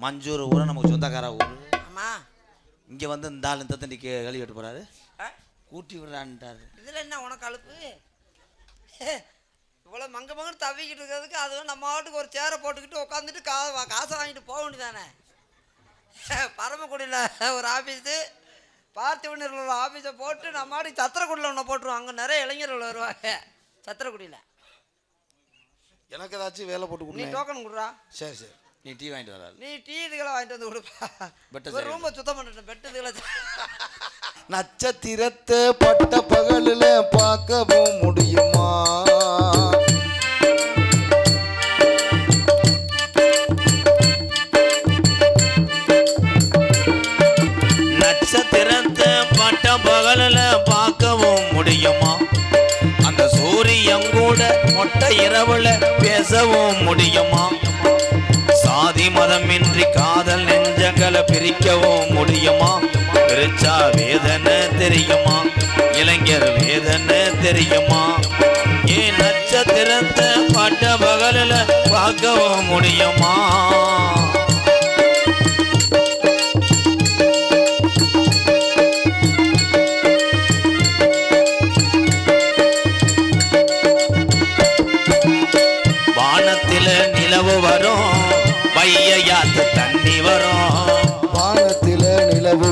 மஞ்சூர் ஊரை நமக்கு சொந்தக்கார ஊர். ஆமா. இங்கே வந்து இந்த ஆள் இந்த தண்ணி கே கழுவி விட்டு போகிறாரு ஆ? கூட்டி விடுறான்ட்டாரு. இதுல என்ன உனக்கு அலுப்பு? இவ்வளோ மங்க மங்கன்னு தவிக்கிட்டு இருக்கிறதுக்கு அதுவும் நம்ம ஆட்டுக்கு ஒரு சேரை போட்டுக்கிட்டு உட்காந்துட்டு கா காசை வாங்கிட்டு போக வேண்டியதானே பரமக்குடியில் ஒரு ஆஃபீஸு பார்த்திவனில் ஒரு ஆஃபீஸை போட்டு நம்ம ஆட்டுக்கு சத்திரக்குடியில் ஒன்று போட்டுருவோம். அங்கே நிறைய இளைஞர்கள் வருவாங்க சத்திரக்குடியில். எனக்கு ஏதாச்சும் வேலை போட்டு நீ டோக்கன் கொடுறா. சரி சரி. நீ டீ வாங்கிட்டு வராது. நீ டீ இதுகளை வாங்கிட்டு வந்து கொடுப்பா. பெட்டை ஒரு சரி. ரூமை சுத்தம் பண்ணிட்டேன் பெட்டு இதுகளை நட்சத்திரத்தை பட்ட பகலில் பார்க்கவும் முடியுமா? நட்சத்திரத்தை பட்ட பகலில் பார்க்கவும் முடியுமா? அந்த சூரியன் கூட மொட்டை இரவுல பேசவும் முடியுமா? சாதி மதமின்றி காதல் நெஞ்சங்களை பிரிக்கவும் முடியுமா? பிரிச்சா வேதனை தெரியுமா? இளைஞர் வேதனை தெரியுமா? ஏன் நட்சத்திரத்தை பட்ட பகலில் பார்க்கவும் முடியுமா?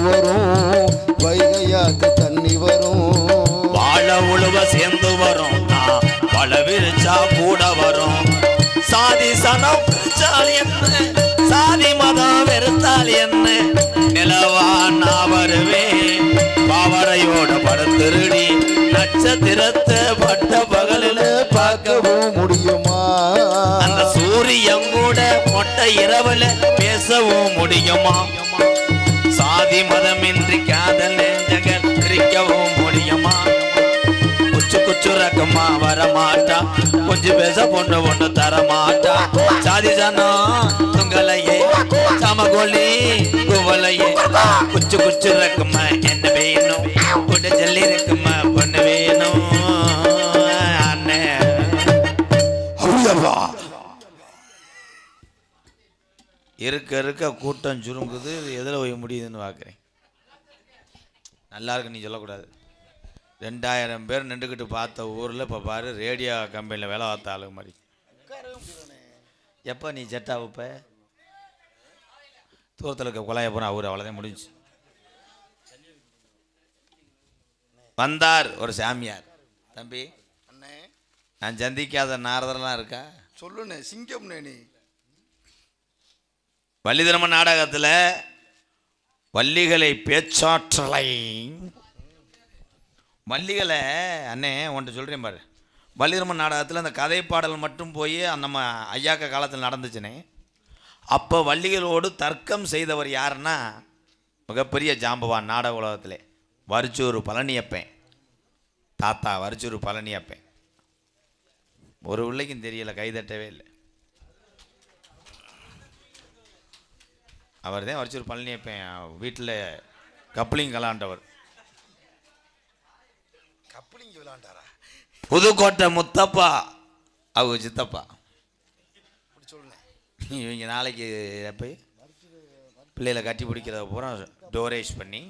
வரும். வைகையாத்து தண்ணி வரும். வாழ உழுவ சேர்ந்து வரும். பல விரிச்சா கூட வரும். சாதி சனம் பிரிச்சால் என்ன? சாதி மதம் வெறுத்தால் என்ன? நிலவா நான் வருவேன். பாவரையோட படுத்திருடி. நட்சத்திரத்தை பட்ட பகலில் பார்க்கவும் பார்க்கவும் முடியுமா அந்த சூரியன் கூட மொட்டை இரவுல பேசவும் முடியுமா? சாதி மதமின்றி காதல் நெஞ்சங்கள் பிரிக்கவும் முடியுமா குச்சு குச்சு ரக்கமா வரமாட்டா. கொஞ்சம் பேச பொண்ணு ஒண்ணு தரமாட்டா. சாதி ஜனம் துங்கலையே சமகோலி குவலையே. குச்சு குச்சு ரக்கமா என்ன வேணும்? கூட இருக்க இருக்க கூட்டம் சுருங்குது எதில் போய் முடியுதுன்னு பார்க்குறேன் நல்லா இருக்கு நீ சொல்லக்கூடாது. ரெண்டாயிரம் பேர் நின்றுக்கிட்டு பார்த்த ஊரில் இப்போ பாரு ரேடியோ கம்பெனியில் வேலை பார்த்த ஆளு மாதிரி. எப்போ நீ ஜெட்டா வைப்ப? தூரத்தில் இருக்க குழாய போனால் அவர் அவ்வளோதான் முடிஞ்சு வந்தார் ஒரு சாமியார். தம்பி அண்ணே. நான் சந்திக்காத நாரதரெல்லாம் இருக்கா? சொல்லுண்ணே சிங்கம்ண்ணே நீ. வள்ளிதர்ம நாடகத்தில் வள்ளிகளை பேச்சாற்றலை. வள்ளிகளை அண்ணே உன்ட்ட சொல்கிறேன் பாரு. வள்ளிதர்ம நாடகத்தில் அந்த கதை பாடல் மட்டும் போய் நம்ம ஐயாக்க காலத்தில் நடந்துச்சுனே. அப்போ வள்ளிகளோடு தர்க்கம் செய்தவர் யாருன்னா மிகப்பெரிய ஜாம்பவான் நாடக உலகத்தில் வரிச்சூர் பழனியப்பேன். தாத்தா வரிச்சூர் பழனியப்பேன். ஒரு பிள்ளைக்கும் தெரியலை கைதட்டவே இல்லை. அவர் தான் வரிச்சூர் பழனியப்பேன் வீட்டில் கப்ளிங் கலாண்டவர் கப்பலிங்க விளாண்டாரா? புதுக்கோட்டை முத்தப்பா அவங்க சித்தப்பா. இவங்க நாளைக்கு போய் பிள்ளைகளை கட்டி பிடிக்கிறத பூரா டோரேஜ் பண்ணி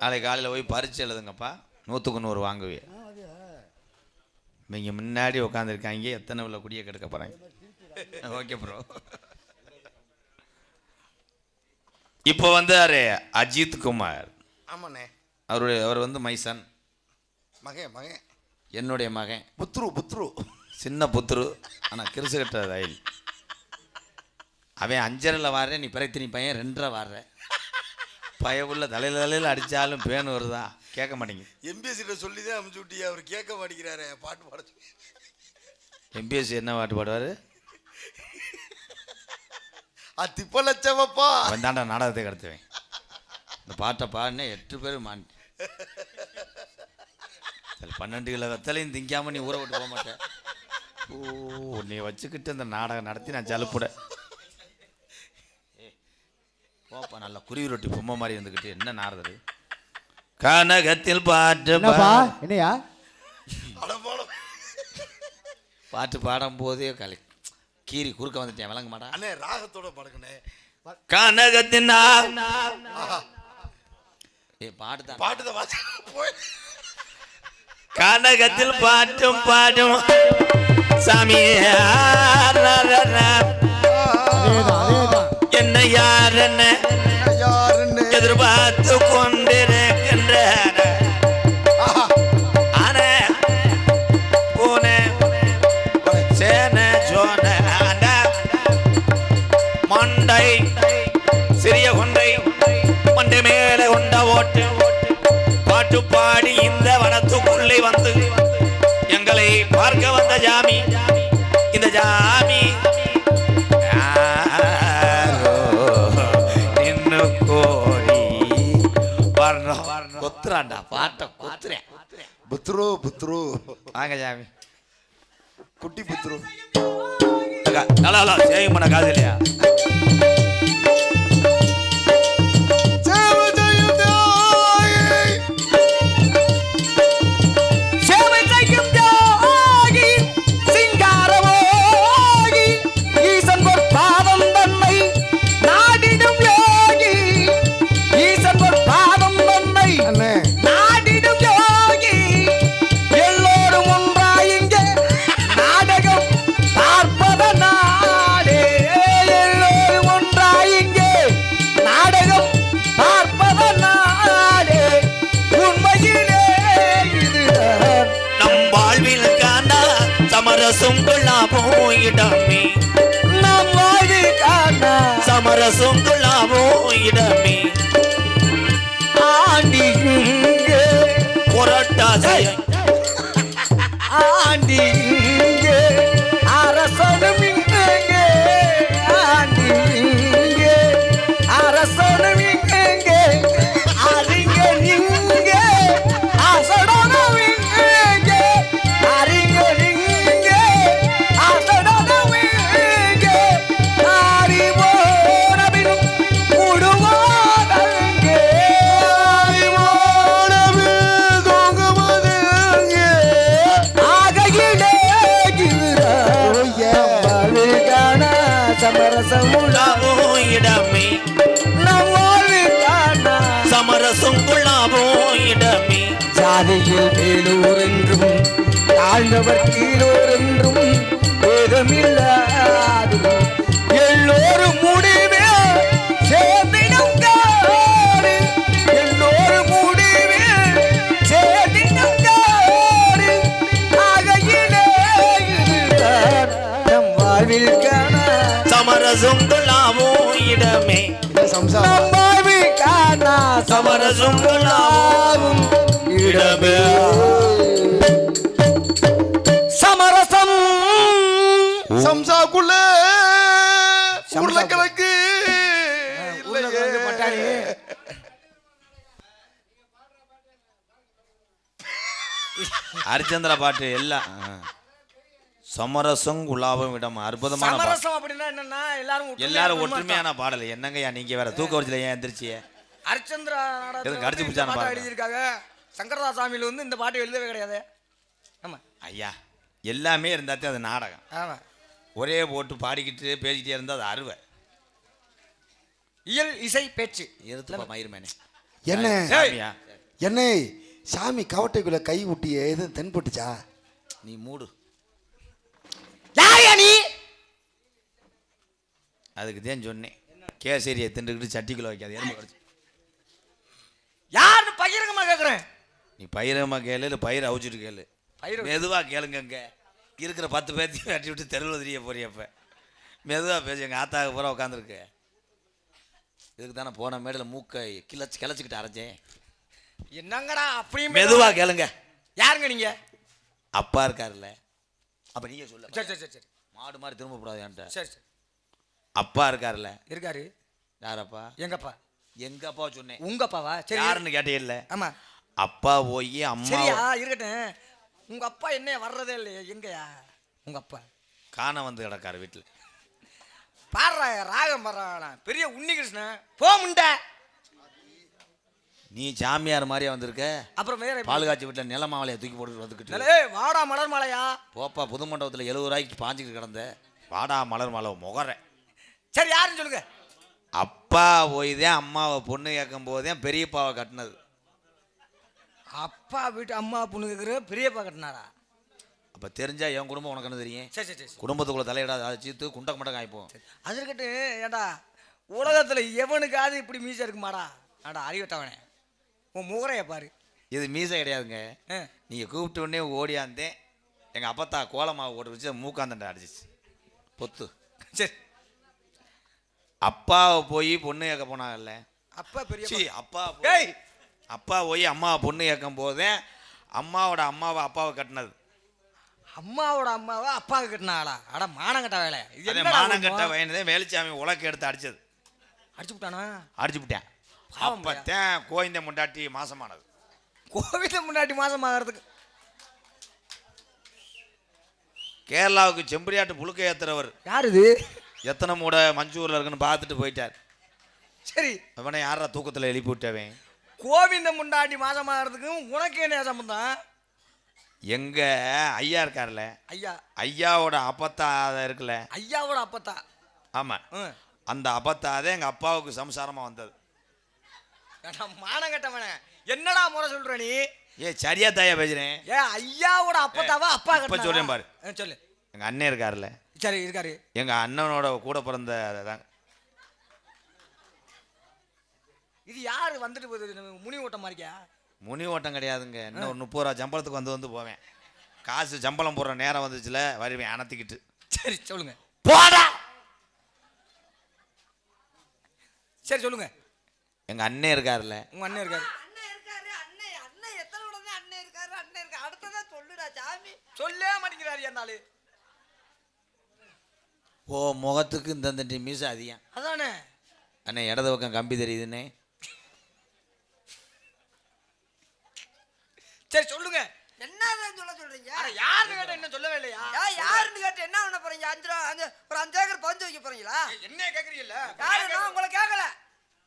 நாளைக்கு காலையில் போய் பரிச்சு எழுதுங்கப்பா. நூற்றுக்கு நூறு வாங்குவே இவங்க முன்னாடி உட்காந்துருக்காங்க எத்தனை உள்ள குடியை கெடுக்க போகிறாங்க ஓகே ப்ரோ இப்போ வந்தாரு அஜித் குமார். ஆமாண்ணே. அவருடைய அவர் வந்து மைசன் மகன் மகன். என்னுடைய மகன். புத்ரு புத்ரு. சின்ன புத்துரு ஆனால் கிருசு கட்டுற ரயில். அவன் அஞ்சரையில் வாடுறேன் நீ பிறகு பையன் ரெண்டரை வாடுற பயவுள்ள தலையில் தலையில் அடித்தாலும் பேன் வருதா? கேட்க மாட்டேங்குது. எம்பிஎஸ்சிட்ட சொல்லி தான் அமுச்சு விட்டியா அவர் கேட்க மாட்டேங்கிறாரு பாட்டு பாட. எம்பிஎஸ்சி என்ன பாட்டு பாடுவார்? திப்ப லட்சமப்பா அவன் தாண்டா நாடகத்தை கடத்துவேன். இந்த பாட்டை பாடினே எட்டு பேர் மான் பன்னெண்டு கிலோ வெத்தலையும் திங்காம நீ ஊற விட்டு போக மாட்டேன். ஓ நீ வச்சுக்கிட்டு அந்த நாடகம் நடத்தி நான் ஜலுப்புட. போப்பா நல்லா குருவி ரொட்டி பொம்மை மாதிரி இருந்துக்கிட்டு என்ன நாரதரு கனகத்தில் பாட்டு என்னையா? பாட்டு பாடும் போதே கலை கீரி குறுக்க வந்துட்டேன் விளங்க மாட்டா? அண்ணே ராகத்தோட பாடுங்கண்ணே கனகத்தின் ஏ பாட்டு பாட்டு தான் வாசி போய். கனகத்தில் பாட்டும் பாடும் சாமி அதேதான் அதேதான். என்ன யார் என்ன? எதிர்பார்த்து கொண்டிருக்கின்ற கொத்துறான்டா பாட்டை கொத்துறேன் புத்ரு புத்ரு வாங்க ஜாமி குட்டி புத்ரு நல்லா நல்லா சேவிங் பண்ண காது இல்லையா இடமே. நம் வாழ்வுக்கான சமரசம் கொள்ளாமோ இடமே. ஆண்டி ஆண்டி ஜாதியில் மேலூர் என்றும் தாழ்ந்தவர் கீழோர் என்றும் வேதமில்லாது எல்லோரும் முடிவே சேர்ந்திடும் காடு எல்லோரும் முடிவே சேர்ந்திடும் காடு ஆகையிலே இதுதான் நம் வாழ்விற்கான சமரசம் கொள்ளாமோ இடமே. சம்சாரம் நம் வாழ்விற்கான சமரசம் கொள்ளாமோ ஹரிச்சந்திர பாட்டு எல்லாம். சமரசம் குலாபம் இடம் அற்புதமான சமரசம் அப்படின்னா என்னன்னா எல்லாரும் எல்லாரும் ஒற்றுமையான பாடல். என்னங்கய்யா நீங்க வேற தூக்க வரிசையில ஏன் எந்திரிச்சிய அடிச்சு வந்து பிடிச்சான பாட்டை. எழுதியிருக்காங்க. சங்கரதாஸ் சாமியில் வந்து இந்த பாட்டு எழுதவே கிடையாது. ஆமா. ஐயா எல்லாமே இருந்தாத்தே அது நாடகம். ஆமா. ஒரே போட்டு பாடிக்கிட்டு பேசிக்கிட்டே இருந்தா அது அருவை இயல் இசை பேச்சு. இருத்துப்பா மயிருமேனே என்ன? சாமியா? என்ன? சாமி கவட்டைக்குள்ள கை விட்டியே எதுவும் தென்பட்டுச்சா நீ மூடு. யாரையா நீ? அதுக்கு தான் சொன்னேன். கேசரியை தின்றுக்கிட்டு சட்டிக்குள்ள வைக்காது எறும்பு கடிச்சு. யாருன்னு பகிரங்கமா கேக்குறேன். நீ பயிரமா கேளு இல்லை பயிர் அவிச்சிட்டு கேளு. பயிர் மெதுவா கேளுங்கங்க இருக்கிற பத்து பேர்த்தையும் வெட்டி விட்டு தெருவில் தெரிய போறியப்ப மெதுவா பேசு எங்கள் ஆத்தாக பூரா உட்காந்துருக்கு இதுக்கு தானே போன மேடையில் மூக்கை கிளச்சி கிளச்சிக்கிட்டு அரைஞ்சேன் என்னங்கடா அப்படியும் மெதுவா கேளுங்க. யாருங்க நீங்க? அப்பா இருக்காருல்ல. அப்ப நீங்க சொல்ல சரி சரி சரி மாடு மாதிரி திரும்ப கூடாது என்கிட்ட. சரி சரி. அப்பா இருக்காருல்ல. இருக்காரு. யாரப்பா? எங்கப்பா? எங்க அப்பா சொன்னேன். உங்க அப்பாவா சரி யாருன்னு கேட்டே இல்ல ஆமா. அப்பா போய் அம்மா இருக்கட்டும். உங்க அப்பா என்ன வர்றதே இல்லையா எங்கயா? உங்க அப்பா. காண வந்து கிடக்காரு வீட்டில் பாடுறா ராகம் பாடுறா பெரிய உன்னிகிருஷ்ணன். போ முண்டை. நீ சாமியார் மாதிரியா வந்திருக்க? அப்புறம் வேற? பாலுகாட்சி வீட்டில் நிலமாவளையை தூக்கி போட்டு வந்துக்கிட்டு வாடா மலர் மாலையா? போப்பா புது மண்டபத்தில் எழுபது ரூபாய்க்கு பாஞ்சுக்கிட்டு கிடந்த. வாடா மலர் மலை முகர. சரி யாருன்னு சொல்லுங்க. அப்பா போய் தான் அம்மாவை பொண்ணு கேட்கும் போது தான் பெரியப்பாவை கட்டினது. அப்பா வீட்டு அம்மா பொண்ணு கேட்குற பெரியப்பா கட்டினாரா? அப்போ தெரிஞ்சா என் குடும்பம் உனக்கு என்ன தெரியும்? சரி சரி குடும்பத்துக்குள்ள தலையிடாத அதை சீத்து குண்டக்க மட்டம் காய்ப்போம் அது இருக்கட்டும் ஏடா உலகத்தில் எவனுக்காவது இப்படி மீசை இருக்குமாடா? ஆடா அறிவிட்டவனே உன் முகரைய பாரு. இது மீசை கிடையாதுங்க. நீங்கள் கூப்பிட்ட உடனே ஓடியாந்தேன் எங்கள் அப்பத்தா கோலமாவை ஓட்டு வச்சு மூக்காந்தண்டை அடிச்சிச்சு. பொத்து. சரி. அப்பாவை போய் பொண்ணு கேட்க போனாங்கல்ல. அப்பா பெரிய அப்பா போய்- அப்பா போய் அம்மாவை பொண்ணு கேட்கும் போதே அம்மாவோட அம்மாவை அப்பாவை கட்டினது. அம்மாவோட அம்மாவா அப்பாவுக்கு கட்டினாங்களா அட மானங்கட்ட வேலை. இது மானங்கட்ட? வயனதே வேலுச்சாமி உலக்க எடுத்து அடிச்சது. அடிச்சு விட்டானா? அடிச்சு விட்டேன். அப்பத்தான் கோயந்த முண்டாட்டி மாசமானது. கோவில முன்னாடி மாசம் ஆகிறதுக்கு கேரளாவுக்கு செம்பரியாட்டு புழுக்க ஏத்துறவர். யார் இது எத்தனை மூட மஞ்சூரில் இருக்குன்னு பார்த்துட்டு போயிட்டார். சரி. அவனை யாரா தூக்கத்தில் எழுப்பி விட்டவன்? கோவிந்த முண்டாடி மாசம் ஆகிறதுக்கும் உனக்கு என்ன சம்பந்தம்? எங்க ஐயா இருக்கார்ல? ஐயா. ஐயாவோட அப்பத்தா இருக்குல்ல? ஐயாவோட அப்பத்தா. ஆமா. ம் அந்த அப்பத்தாதே எங்க அப்பாவுக்கு சம்சாரமா வந்தது. மானங்கட்டவனே என்னடா முறை சொல்ற நீ? ஏ சரியா தாயா பேசுறேன். ஏ ஐயாவோட அப்பத்தாவா அப்பா கட்டினாரா? சொல்றேன் பாரு. சொல்லு. எங்க அண்ணன் இருக்கார்ல சரி இருக்காரு. எங்க அண்ணனோட கூட பிறந்த தான் இது யாரு வந்துட்டு போகுது? முனி ஓட்டம் மாதிரிக்கா முனி ஓட்டம் கிடையாதுங்க. இன்னும் ஒரு முப்பது ரூபா சம்பளத்துக்கு வந்து வந்து போவேன். காசு சம்பளம் போடுற நேரம் வந்துச்சுல வருவேன் அணத்திக்கிட்டு. சரி சொல்லுங்க. போடா! சரி சொல்லுங்க. எங்க அண்ணன் இருக்கார்ல உங்க அண்ணன் இருக்காரு. சொல்லே மாட்டேங்கிறாரு ஆளு. ஓ முகத்துக்கு இந்த இந்த மீசை அதிகம். அதானே? அண்ணே இடது பக்கம் கம்பி தெரியுதுண்ணே. சரி சொல்லுங்க. என்னதான் சொல்ல சொல்றீங்க? யாருன்னு கேட்ட என்ன சொல்லவே இல்லையா? ஏன் யாருன்னு கேட்டு என்ன பண்ண போறீங்க? அஞ்சு ரூபா அஞ்சு ஒரு அஞ்சு ஏக்கர் பஞ்சு வைக்க போறீங்களா? என்ன யாரு? நான் உங்களை கேட்கல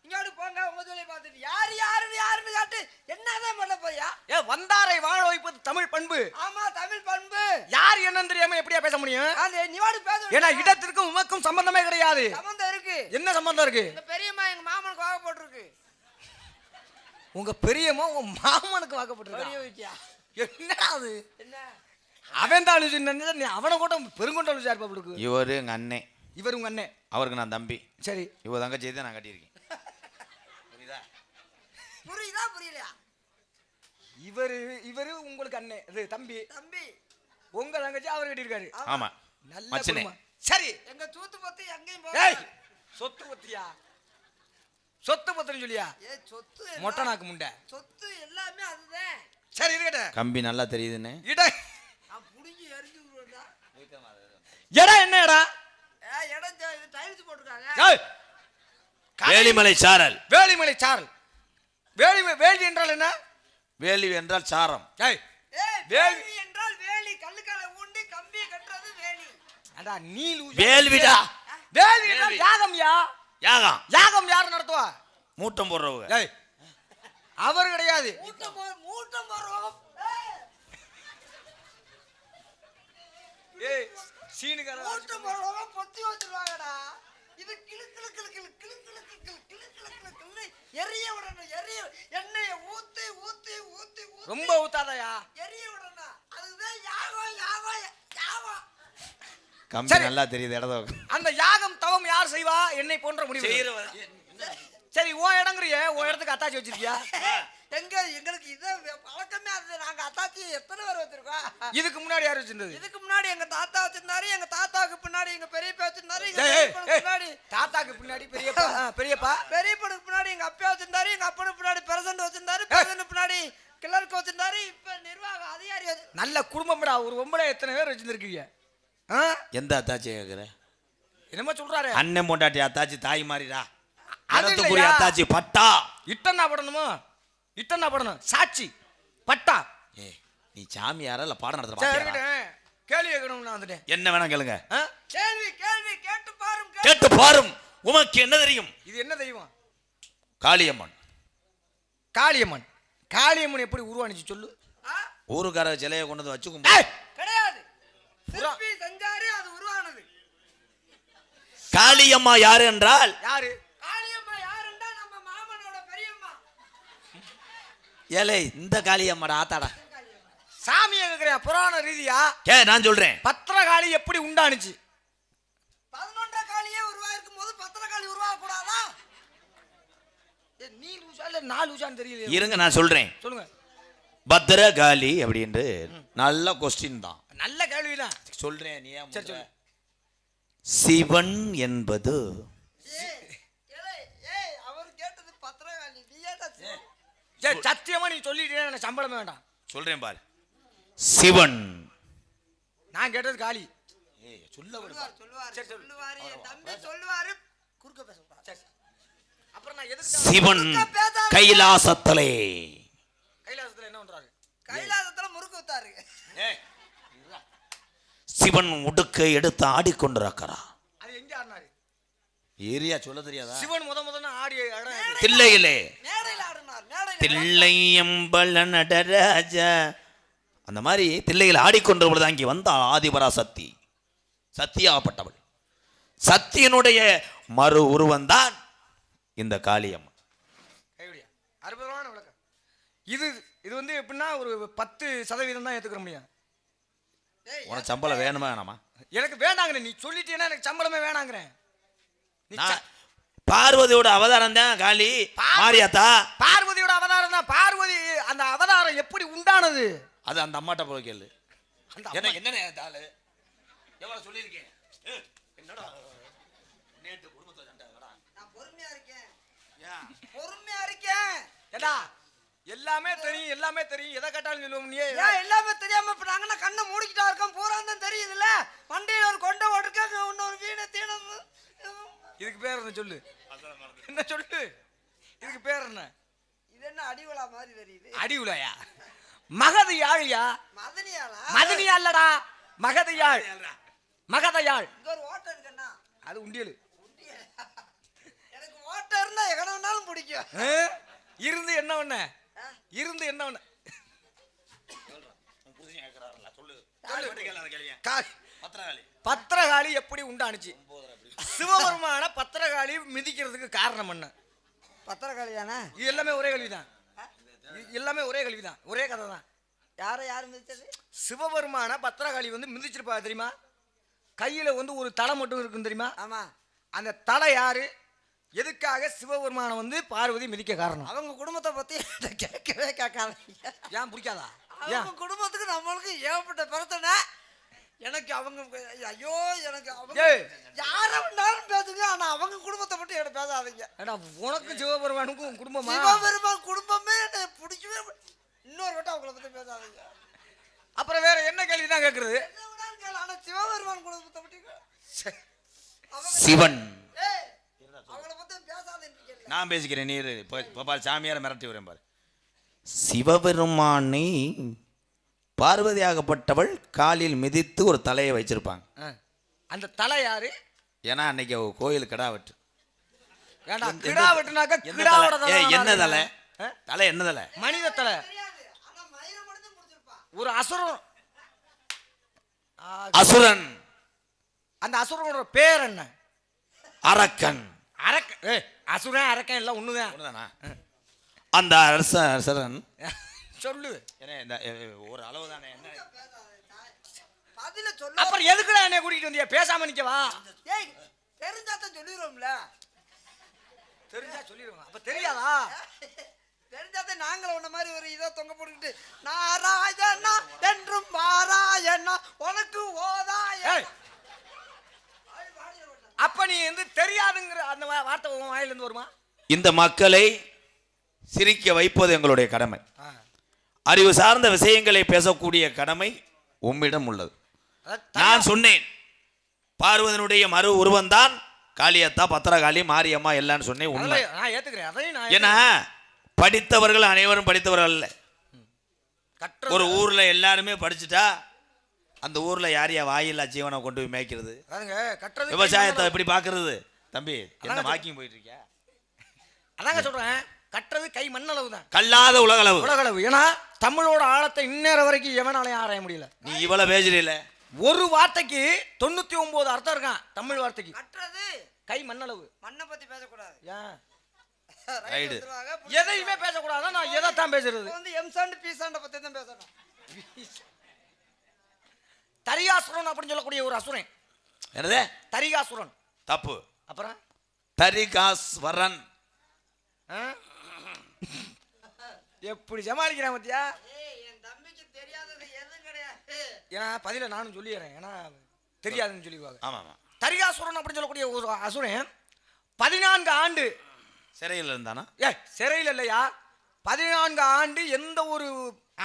இங்கோடு போங்க உங்க தொழிலை பார்த்துட்டு. யாரு யாருன்னு யாருன்னு கேட்டு. என்னதான் பண்ண போறியா? ஏ வந்தாரை வாழ வைப்பது தமிழ் பண்பு. ஆமா தமிழ் பண்பு. யார் என்னன்னு தெரியாம எப்படியா பேச முடியும்? அந்த நிவாடு பேச ஏன்னா இடத்திற்கும் உமக்கும் சம்பந்தமே கிடையாது. சம்பந்தம் இருக்கு. என்ன சம்பந்தம் இருக்கு? பெரியம்மா எங்க மாமனுக்கு வாங்க போட்டிருக்கு. உங்க பெரியம்மா உங்க மாமனுக்கு பெரிய வாக்கப்பட்டிருக்கா என்னடா அது? என்ன? அவன் தான் நீ அவனை கூட பெருங்கொண்ட அழுச்சா இருப்பாப்புக்கு இவர் எங்க அண்ணன் இவர் உங்க அண்ணன் அவருக்கு நான் தம்பி. சரி. இவ தங்கச்சி தான் நான் கட்டியிருக்கேன். புரியுதா புரியலையா? இவர் இவரு உங்களுக்கு அண்ணன் இது தம்பி. தம்பி. உங்க தங்கச்சி அவர் கட்டியிருக்காரு. ஆமா. நல்ல மச்சனே. குடும்பம். சரி. எங்க தூத்து பத்து எங்கேயும் ஏய் போக சொத்து பத்தியா? சொத்து பத்திரம் சொல்லியா? ஏ சொத்து மொட்டை எல்லாம்- நாக்கு முண்டை. சொத்து எல்லாமே அதுதான் சரி இருக்கட்டும் கம்பி நல்லா தெரியுதுண்ணே இட. நான் புடிங்கி எரிஞ்சு விடுவேன்டா. இடம் என்ன இடம் ஏ இடம் இது டைல்ஸ் போட்டிருக்காங்க. ஏய், வேலிமலை சாரல். வேலிமலை சாரல். வேலி வேலி என்றால் என்ன? வேலி என்றால் சாரம். ஏய் ஏய், வேலி. என்றால் வேலி. கல்லுக்கால ஊண்டி கம்பியை கட்டுறது வேலி. அடா நீ. வேல்விடா வேலி என்றால். யாகம்யா யாகம். யாகம் யார் நடத்துவா? மூட்டம் போடுறவங்க. ஏய் அவர் கிடையாது. மூட்டம் போ- மூட்டம் போடுறவங்க. ஏய், ஏய் சீனுக்கார மூட்டம் போடுறவங்க பொத்தி வச்சிருவாங்கடா. இது கிளு கிளு கிளு கிளு கிளு கிளு கிளு கிளு கிளு கிளு கிளு எரிய விடணும் எரிய எண்ணெயை ஊத்தி ஊத்தி ஊத்தி ஊத்தி ரொம்ப ஊத்தாதயா எரிய விடணும் அதுதான் யாகம் யாகம் யாகம் கம்பி. நல்லா தெரியுது இடது அந்த யாகம் தவம் யார் செய்வா என்னை போன்ற முடிவு சரி ஓ இடங்குறிய ஓ இடத்துக்கு அத்தாச்சி வச்சிருக்கியா எங்க எங்களுக்கு இதை பழக்கமே அத்தாச்சி எத்தனை பேர் வச்சிருக்கோம் இதுக்கு முன்னாடி யார் வச்சிருந்தது? இதுக்கு முன்னாடி எங்க தாத்தா வச்சிருந்தாரு எங்க தாத்தாவுக்கு பின்னாடி எங்க பெரியப்பா வச்சிருந்தாரு எங்க பெரியப்பனுக்கு. பின்னாடி. தாத்தாக்கு பின்னாடி பெரியப்பா பெரியப்பா. பெரியப்பனுக்கு பின்னாடி எங்க அப்பா வச்சிருந்தாரு எங்க அப்பனுக்கு பின்னாடி பிரசன்ட் வச்சிருந்தாரு பிரசன்ட் பின்னாடி கிளர்க்கு வச்சிருந்தாரு இப்ப நிர்வாக அதிகாரி வச்சு- நல்ல குடும்பம்டா ஒரு ஒம்பளை எத்தனை பேர் வச்சிருந்துருக்கீங்க? எந்த அத்தாச்சி கேட்குற என்னமோ சொல்றாரு. அண்ணன் பொண்டாட்டி அத்தாச்சி தாய் மாறிடா. இடத்துக்குரிய இல்லையா? அத்தாச்சி பட்டா. இட்டன்னா படணுமோ? இட்டன்னா படணும். சாட்சி. பட்டா. ஏ நீ சாமியாரா இல்ல பாடம் நடத்துற கேள்வி கேட்கணும்னு வந்துட்டேன். என்ன வேணாம் கேளுங்க. கேள்வி கேள்வி கேட்டு பாரும் கேட்டு பாரும். உமக்கு என்ன தெரியும்? இது என்ன தெய்வம்? காளியம்மன். காளியம்மன். காளியம்மன் எப்படி உருவானுச்சு சொல்லு. ஊருக்கார சிலையை கொண்டு வந்து வச்சு கிடையாது. அது உருவானது. காளியம்மா யாரு என்றால்? யாரு? ஏலே இந்த காளியம்மாடா ஆத்தாடா. சாமியை கேட்கிறேன் புராண ரீதியா ஏ நான் சொல்றேன். பத்திரகாளி எப்படி உண்டானுச்சு? பதினொன்றரை காலியே உருவாயிருக்கும் போது பத்திரக்காளி உருவாக கூடாதா ஏ, நீ லூசா இல்ல நான் லூசான்னு தெரியல இருங்க நான் சொல்றேன். சொல்லுங்க. பத்திரகாளி அப்படின்ட்டு நல்ல கொஸ்டின் தான். நல்ல கேள்விதான். சொல்றேன் நீ ஏன் சரி? சொல்லு. சிவன் என்பது பத்திரகாளி. சத்தியமா நீ சொல்லிட்டே எனக்கு சம்பளமே வேண்டாம். சொல்றேன் பாரு. சிவன். நான் கேட்டது காளி சொல்லுவார். சொல்லுவார் சரி, சொல்லு. சிவன் கைலாசத்தலே. கைலாசத்துல என்ன பண்றாரு? கைலாசத்துல முறுக்கு வித்தாரு சிவன் உடுக்கை எடுத்து ஆடிக்கொண்டிருக்கிறார். அது எங்க ஆடினாரு? ஏரியா சொல்ல தெரியாதா? சிவன் முத முதல்ல ஆடி? தில்லையிலே. தில்லையம்பல நடராஜா அந்த மாதிரி தில்லையில் ஆடிக்கொண்ட பொழுது அங்கே வந்தாள் ஆதிபரா சக்தி. சத்தியாகப்பட்டவள் சத்தியனுடைய மறு உருவந்தான் இந்த காளியம்மன். கைவிடியா அற்புதமான விளக்கம். இது இது வந்து எப்படின்னா ஒரு பத்து சதவீதம் தான் ஏத்துக்கிற முடியும். உனக்கு சம்பளம் வேணுமா வேணாமா? எனக்கு வேணாங்கிறேன். நீ சொல்லிட்டேன்னா எனக்கு சம்பளமே வேணாங்கிறேன். பார்வதியோட அவதாரம் தான் காளி. மாரியாத்தா? பார்வதியோட அவதாரம் தான். பார்வதி அந்த அவதாரம் எப்படி உண்டானது? அது அந்த அம்மாட்ட போய் கேளு. அந்த என்ன அம்மா- என்ன தாளு எவ்வளவு சொல்லியிருக்கேன் என்னடா? குடும்பத்துல என்னடா? நான் பொறுமையா இருக்கேன். ஏன்? பொறுமையா இருக்கேன். ஏடா எல்லாமே தெரியும் எல்லாமே தெரியும். எதை கேட்டாலும் சொல்லுவோம் நீ ஏன் எல்லாமே தெரியாம இப்ப நாங்கன்னா கண்ணை மூடிக்கிட்டா இருக்கோம். பூரா தான் தெரியுதுல்ல. மண்டையில ஒரு கொண்டை ஓட்டிருக்காங்க இன்னொரு வீணை தீனம் இதுக்கு பேர் என்ன சொல்லு? என்ன சொல்லு? இதுக்கு பேர் என்ன? இது என்ன அடிவிழா மாதிரி தெரியுது. அடி உலையா மகது யாழியா மதனியாளா? மதினியா இல்லடா மகத யாழ் மகத யாழ் இங்க ஒரு ஓட்டம் இருக்குண்ணா. அது உண்டியல். எனக்கு ஓட்டம் இருந்தா வேணாலும் பிடிக்கும்? இருந்து என்ன பண்ண? இருந்து என்ன பண்ண? கா- பத்திரகாளி. எப்படி உண்டானுச்சு? சிவபெருமான பத்திரகாளி மிதிக்கிறதுக்கு காரணம் என்ன? பத்திரக்காளியாண்ணா இது எல்லாமே ஒரே கேள்விதான். இது எல்லாமே ஒரே கேள்விதான் ஒரே கதை தான் யாரை யார் மிதிச்சது சிவபெருமான பத்திரகாளி வந்து மிதிச்சிருப்பா தெரியுமா? கையில வந்து ஒரு தலை மட்டும் இருக்கும் தெரியுமா? ஆமா. அந்த தலை யாரு? எதுக்காக சிவபெருமானை வந்து பார்வதி மிதிக்க காரணம்? அவங்க குடும்பத்தை பத்தி என்கிட்ட கேட்கவே கேட்காதீங்க. ஏன் பிடிக்காதா? அவங்க குடும்பத்துக்கு நம்மளுக்கு ஏகப்பட்ட பிரச்சனை. எனக்கு அவங்க ஐயோ எனக்கு அவங்க. யார வேணாலும் பேசுங்க. ஆனா அவங்க குடும்பத்தை மட்டும் என்கிட்ட பேசாதீங்க. ஏடா உனக்கு சிவபெருமானுக்கும் உன் குடும்பமா? சிவபெருமான் குடும்பமே என்னை பிடிக்கவே பிடி- இன்னொரு வட்டம் அவங்கள பத்தி பேசாதீங்க. அப்புறம் வேற என்ன கேள்வி தான் கேட்கறது என்ன ஆனா சிவபெருமான் குடும்பத்தை பத்தி சிவன். அவங்கள பத்தி பேசாதீங்க. நான் பேசிக்கிறேன் நீர் இப்போ பாரு சாமியாரை மிரட்டி வரேன் பாரு. சிவபெருமானை பார்வதியாகப்பட்டவள் காலில் மிதித்து ஒரு தலையை வச்சிருப்பாங்க. அந்த தலை யாரு? ஏன்னா அன்னைக்கு அவ கோயில் கிடா வெட்டு. என்ன தலை? தலை என்ன தலை? மனித தலை. ஒரு அசுரன். அசுரன். அந்த அசுரனோட பேர் என்ன? அரக்கன். அரக்க ஏய் அசுரன் அரக்கன் எல்லாம் ஒண்ணுதான்? அந்த அரச அரசரன் சொல்லு. ஏன்னா இந்த எ, எ, ஒரு அளவு தானே என்ன? பதில சொல்ல அப்புறம் எதுக்குடா என்னை கூட்டிட்டு வந்தியா? பேசாம நிக்கவா ஏய் தெரிஞ்சாதான் சொல்லிடுவோம்ல தெரிஞ்சா சொல்லிடுவேன் அப்ப தெரியாதா? தெரிஞ்சாதான் நாங்களும் உன்ன மாதிரி ஒரு இதை தொங்க போட்டுக்கிட்டு நாராயணா என்றும் பாராயணா உனக்கு ஓதாய அப்ப நீ வந்து தெரியாதுங்கிற அந்த வார்த்தை உன் வாயில இருந்து வருமா? இந்த மக்களை சிரிக்க வைப்பது எங்களுடைய கடமை. அறிவு சார்ந்த விஷயங்களை பேசக்கூடிய கடமை உம்மிடம் உள்ளது. நான் சொன்னேன். பார்வதனுடைய மறு உருவம்தான் காளியத்தா பத்திரகாளி மாரியம்மா எல்லாம்னு சொன்னேன் உண்மை. ஏன்னா படித்தவர்கள் அனைவரும் படித்தவர்கள் அல்ல. ஒரு ஊர்ல எல்லாருமே படிச்சுட்டா அந்த ஊர்ல யார் யா வாயில்லா ஜீவனை கொண்டு போய் மேய்க்கிறது? விவசாயத்தை எப்படி பாக்குறது தம்பி என்ன வாக்கிங் போயிட்டு இருக்கியா? அதாங்க சொல்றேன். கட்டுறது கை மண்ணளவு தான் கல்லாத உலகளவு. உலகளவு. ஏன்னா தமிழோட ஆழத்தை இந்நேரம் வரைக்கும் எவனாலையும் ஆராய முடியல. நீ இவ்வளவு பேசுறீல ஒரு வார்த்தைக்கு தொண்ணூத்தி ஒன்பது அர்த்தம் இருக்கான் தமிழ் வார்த்தைக்கு. கட்டுறது கை மண்ணளவு. மண்ணை பத்தி பேசக்கூடாது. ஏன். எதையுமே பேசக்கூடாது நான் எதைத்தான் பேசுறது? இப்போ வந்து எம்சாண்டு பீசாண்ட பத்தி தான் பேசணும். தரிகாசுரன் அப்படின்னு சொல்லக்கூடிய ஒரு அசுரன். என்னது? தரிகாசுரன். தப்பு. அப்புறம்? தரிகாஸ்வரன். ஆ? எப்படி சமாளிக்கிறான் பத்தியா? ஏய் என் தம்பிக்கு தெரியாதது எதுவும் கிடையாது. ஏன்னா பதில நானும் சொல்லிடுறேன். ஏன்னா தெரியாதுன்னு சொல்லிடுவாங்க. ஆமாம் ஆமாம் தரிகாசுரன் அப்படின்னு சொல்லக்கூடிய ஒரு அசுரன் பதினான்கு ஆண்டு. சிறையில் இருந்தானா? ஏ சிறையில் இல்லையா? பதினான்கு ஆண்டு எந்த ஒரு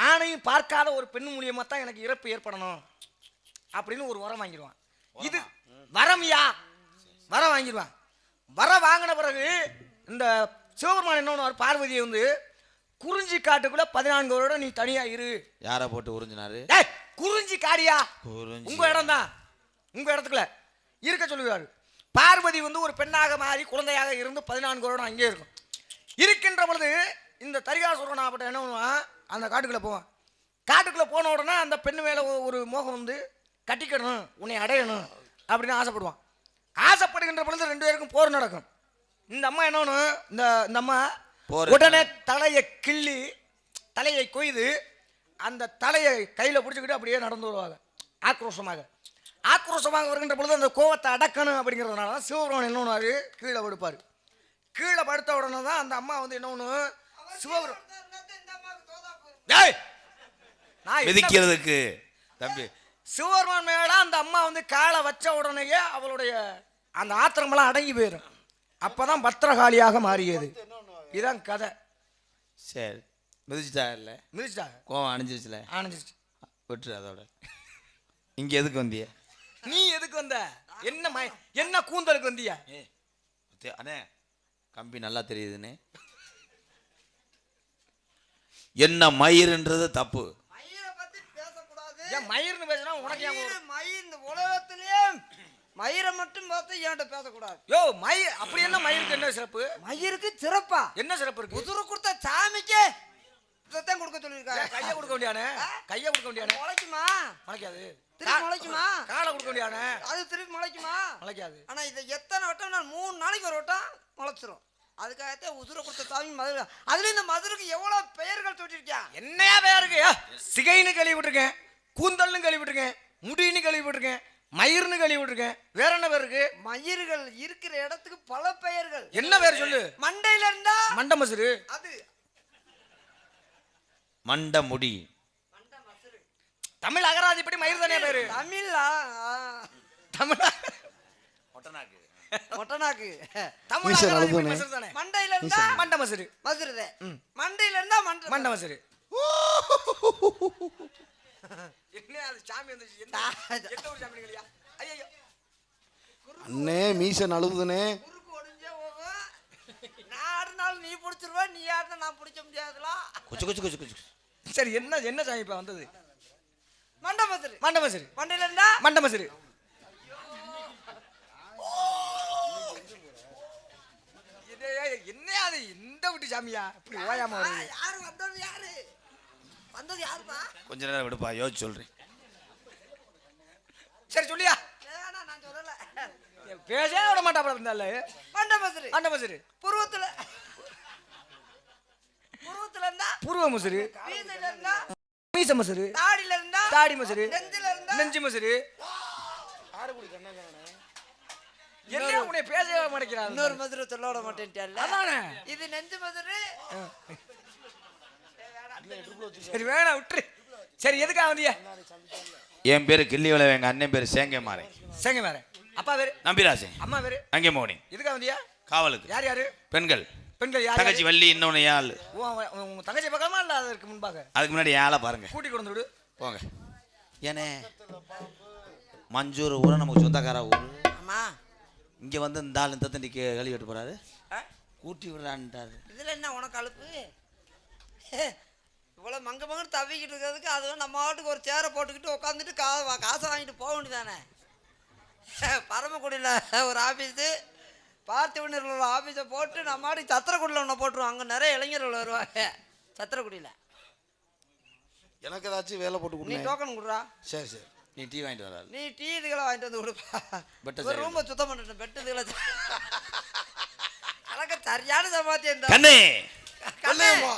ஆணையும் பார்க்காத ஒரு பெண் மூலியமா தான் எனக்கு இறப்பு ஏற்படணும் அப்படின்னு ஒரு வரம் வாங்கிடுவான். இது வரம்யா வரம் வாங்கிடுவான். வர வாங்கின பிறகு இந்த சிவபெருமான் என்ன பண்ணுவார்? பார்வதியை வந்து குறிஞ்சி காட்டுக்குள்ள பதினான்கு வருடம் நீ தனியா இரு. யாரை போட்டு உறிஞ்சினாரு? ஏய் குறிஞ்சி காடியா? குறிஞ்சி. உங்க இடம் தான். உங்க இடத்துக்குள்ள. இருக்க சொல்லுவார் பார்வதி வந்து ஒரு பெண்ணாக மாறி குழந்தையாக இருந்து பதினான்கு வருடம் அங்கே இருக்கும். இருக்கின்ற பொழுது இந்த தரிகாசுரன் ஆப்பட்ட என்ன பண்ணுவான்? அந்த காட்டுக்குள்ள போவான். காட்டுக்குள்ள போன உடனே அந்த பெண்ணு மேல ஒரு மோகம் வந்து கட்டிக்கணும் உன்னை அடையணும் அப்படின்னு ஆசைப்படுவான். ஆசைப்படுகின்ற பொழுது ரெண்டு பேருக்கும் போர் நடக்கும். இந்த அம்மா என்ன பண்ணும்? இந்த இந்த அம்மா உடனே தலையை கிள்ளி தலையை கொய்து அந்த தலையை கையில் பிடிச்சிக்கிட்டு அப்படியே நடந்து வருவாங்க. ஆக்ரோஷமாக. ஆக்ரோஷமாக வருகின்ற பொழுது அந்த கோவத்தை அடக்கணும் அப்படிங்கிறதுனால தான் சிவபெருமான் என்ன பண்ணுவாரு? கீழே படுப்பார். கீழே படுத்த உடனே தான் அந்த அம்மா வந்து என்ன பண்ணும்? சிவபெருமான் மிதிக்கிறதுக்கு தம்பி. சிவபெருமான் மேல அந்த அம்மா வந்து காலை வச்ச உடனேயே அவளுடைய அந்த ஆத்திரமெல்லாம் அடங்கி போயிடும் அப்பதான் பத்திரகாளியாக மாறியது. இதான் கதை. சரி மிதிச்சிட்டா இல்லை? மிதிச்சிட்டாங்க. கோவம் அணிஞ்சிருச்சுல? ஆனஞ்சிருச்சு விட்டுரு அதோட. இங்கே எதுக்கு வந்திய? நீ எதுக்கு வந்த? என்ன மய- என்ன கூந்தலுக்கு வந்தியா? அண்ணே கம்பி நல்லா தெரியுதுண்ணே என்ன மயிருன்றது தப்பு. மயிரை பத்தி பேசக்கூடாது. ஏன் மயிர்னு பேசினா உனக்கு ஏன் மயிர் கோவம்? மயிர் இந்த உலகத்திலேயே மயிரை மட்டும் பார்த்து என்கிட்ட பேசக்கூடாது. யோ மயிர் அப்படி என்ன மயிருக்கு என்ன சிறப்பு? மயிருக்கு சிறப்பா. என்ன சிறப்பு இருக்கு? உதுரு கொடுத்த சாமிக்கு இதைத்தான் கொடுக்க சொல்லியிருக்காங்க கையை கொடுக்க வேண்டியானே? கையை கொடுக்க வேண்டியானே? முளைக்குமா? முளைக்காது. திருப்பி முளைக்குமா? காலை கொடுக்க வேண்டியானே? அது திருப்பி முளைக்குமா? முளைக்காது. ஆனா இதை எத்தனை வட்டம் நான் மூணு நாளைக்கு ஒரு வட்டம் முளைச்சிரும். அதுக்காகத்தான் உசுர கொடுத்த சாமி மதுரை அதுல இந்த மதுரைக்கு எவ்வளவு பெயர்கள் சொல்லியிருக்கேன் என்னையா பேருக்கு சிகைன்னு கழுவிட்டுருக்கேன் கூந்தல்னு கழுவிட்டுருக்கேன் முடின்னு கழுவிட்டுருக்கேன் மயிர்னு கழுவிட்டுருக்கேன் வேற என்ன பேர் இருக்கு? மயிர்கள் இருக்கிற இடத்துக்கு பல பெயர்கள். என்ன பேர் சொல்லு? மண்டையில இருந்தா மண்ட மசுரு அது. மண்ட முடி. தமிழ் அகராதிப்படி மயிர் தானே பேரு? தமிழா? தமிழ்? ஒட்டனாக்கு மொட்டனாக்கு தமிழ் அகராதிப்படி. மசுரு தானே? மண்டையில இருந்தா மண்ட மசுரு மதுரை மண்டையில இருந்தா மண்டை மண்ட மசுரு என்ன அது சாமி வந்துச்சு? என்ன எந்த ஒரு சாமி இல்லையா ஐயோ அண்ணே மீசன் அழுகுதுனே குறுக்கு ஒடிஞ்சே போகும் நான் ஆடினாலும் நீ பிடிச்சிருவ நீ ஆடினா நான் பிடிக்க முடியாதுலாம் குச்சு குச்சு குச்சு குச்சு சரி என்ன என்ன சாமி இப்ப வந்தது? மண்டை மதுரை மண்ட மசுரு மண்டையில இருந்தா? மண்ட மசுரு இது என்ன அது? எந்த விட்டு சாமியா? இப்படி ஓயாம வருது. யாரு வந்தது யாரு? வந்தது யாருப்பா கொஞ்ச நேரம் விடுப்பா யோசிச்சு சொல்கிறேன் சரி சொல்லியா? நான் சொல்லல. பேசவே விட மாட்டாப்ல இருந்தாலும் மண்டை மதுரை மண்ட மசுரு புருவத்துல. புருவத்துல இருந்தா பூர்வ மசுரு மீச மசுரு தாடியில இருந்தா தாடி மசுரு நெஞ்சில இருந்தா நெஞ்சு மசுரு என்ன உன்னை பேசவே மாட்டேங்கிறான் இன்னொரு மதுரை சொல்ல விட மாட்டேன்ட்டியல்ல? அதானே? இது நெஞ்சு மதுரை சரி வேணாம் விட்டுரு. சரி எதுக்காக வந்திய? என் பேர் கிள்ளி விளைவு எங்கள் அண்ணன் பேர் சேங்கை மாறேன். சேங்க வேற அப்பா வேறு? நம்பிராசன் அம்மா வேறு? அங்கே மோனி. எதுக்காக வந்தியா? காவலுக்கு. யார் யாரு? பெண்கள். பெண்கள் யார் தங்கச்சி வள்ளி இன்னொன்று ஏன் ஆள் உன் உன் உன் தங்கச்சி பக்கமா இல்ல அதற்கு முன்பாக? அதுக்கு முன்னாடி ஆளை பாருங்க. கூட்டி கொண்டு விடு. போங்க. ஏனே மஞ்சூர் ஊரை நமக்கு சொந்தக்கார ஊர்? ஆமா இங்கே வந்து இந்த ஆள் இந்த தண்டி கழுவி விட்டு போறாரு. கூட்டி விடுறான்ட்டாரு. இதுல என்ன உனக்கு அலுப்பு இவ்வளவு மங்க மங்கன்னு தவிக்கிட்டு இருக்கிறதுக்கு அதுவும் நம்ம வாட்டுக்கு ஒரு சேரை போட்டுக்கிட்டு உட்காந்துட்டு கா காசை வாங்கிட்டு போக வேண்டியதானே பரமக்குடியில் ஒரு ஆஃபீஸு பார்த்திவனில் ஒரு ஆஃபீஸை போட்டு நம்ம வாட்டுக்கு சத்திரக்குடியில் ஒன்று போட்டுருவோம். அங்கே நிறைய இளைஞர்கள் வருவாங்க சத்திரக்குடியில். எனக்கு ஏதாச்சும் வேலை போட்டு நீ டோக்கன் கொடுறா. சரி சரி. நீ டீ வாங்கிட்டு வராது நீ டீ இதுகளை வாங்கிட்டு வந்து கொடுப்பா. பெட்டை. ரூமை சுத்தம் பண்ணிட்டேன் பெட்டு இதுகளை உனக்கு சரியான சமாத்தியம் தான். கண்ணே! கண்ணே! கல்லையம்மா